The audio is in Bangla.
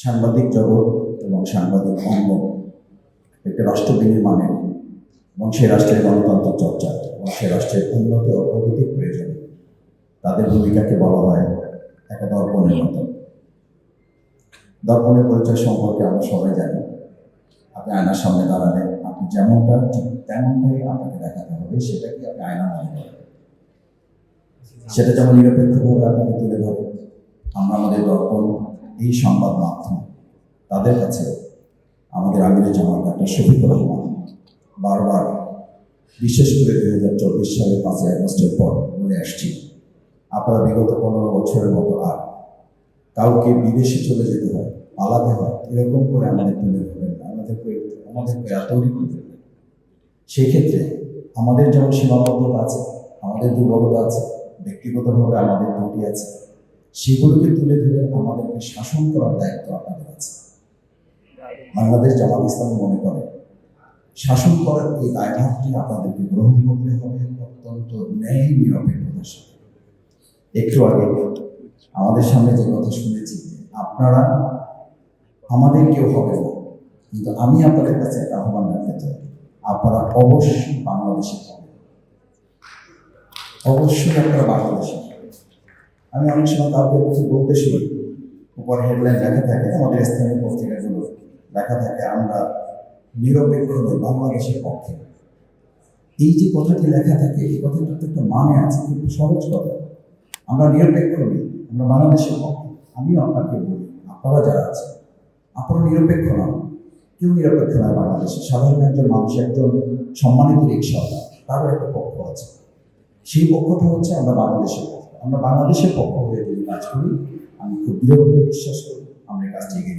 সাংবাদিক জগৎ এবং সাংবাদিক অঙ্গ একটি রাষ্ট্র বিনির্মাণে এবং সেই রাষ্ট্রের গণতন্ত্র চর্চা এবং সেই রাষ্ট্রের উন্নতি ও প্রয়োজন। তাদের ভূমিকাকে বলা হয় একটা দর্পণের মতো। দর্পণের পরিচয় সম্পর্কে আমরা সবাই জানি। আপনি আয়নার সামনে দাঁড়ালে আপনি যেমনটা, ঠিক তেমনটাই আপনাকে দেখাতে হবে সেটাকে আপনি আয়না মনে করেন? সেটা যেমন নিরপেক্ষভাবে আপনাকে তুলে ধরে, আমরা আমাদের দর্পণ এই সংবাদ মাধ্যম তাদের কাছে আমাদের আমিরের জামাত ডাক্তার শফিকুর রহমান বারবার, বিশেষ করে দুই হাজার চব্বিশ সালের পাঁচই আগস্টের পর বলে আসছি, আপনারা বিগত পনেরো বছরের মতো আর কাউকে বিদেশে চলে যেতে হয়, পালাতে হয়, এরকম করে আমাদের তুলে ধরবেন না আমাদেরকে আমাদেরকে তৈরি করবেন না। সেই ক্ষেত্রে আমাদের যেমন সীমাবদ্ধতা আছে, আমাদের দুর্বলতা আছে, ব্যক্তিগতভাবে আমাদের ত্রুটি আছে, সেগুলোকে তুলে ধরে আমাদেরকে শাসন করার দায়িত্ব আপনাদের আছে। বাংলাদেশ জামাত ইসলাম মনে করে, শাসন করার এই দায়ভারটি আপনাদেরকে গ্রহণ করতে হবে অত্যন্ত ন্যায় নিরপেক্ষতার সাথে একটু আগে আমাদের সামনে যে কথা শুনেছি, আপনারা আমাদের কেউ হবে না, কিন্তু আমি আপনাদের কাছে একটা আহ্বান রাখতে চাই, আপনারা অবশ্যই বাংলাদেশে অবশ্যই আপনারা বাংলাদেশে আমি অনেক সময় কাউকে বলতে শুনি উপর হেডলাইন লেখা থাকে, আমাদের স্থানীয় পত্রিকাগুলো লেখা থাকে, আমরা নিরপেক্ষ নই বাংলাদেশের পক্ষে। এই যে কথাটি লেখা থাকে, এই কথাটার তো একটা মানে আছে কিন্তু সহজ কথা। আমরা নিরপেক্ষ নই আমরা বাংলাদেশের পক্ষে। আমিও আপনাকে বলি, আপনারা যারা আছেন, আপনারা নিরপেক্ষ নন। কেউ নিরপেক্ষ নয় বাংলাদেশে। সাধারণ একজন মানুষ, একজন সম্মানিত রিক্সাওয়ালা তারও একটা পক্ষ আছে। সেই পক্ষটা হচ্ছে আমরা বাংলাদেশের পক্ষ। আমরা বাংলাদেশের পক্ষ হয়ে যদি কাজ করি আমি খুব দৃঢ়ভাবে বিশ্বাস করি আমরা এই কাজটি এগিয়ে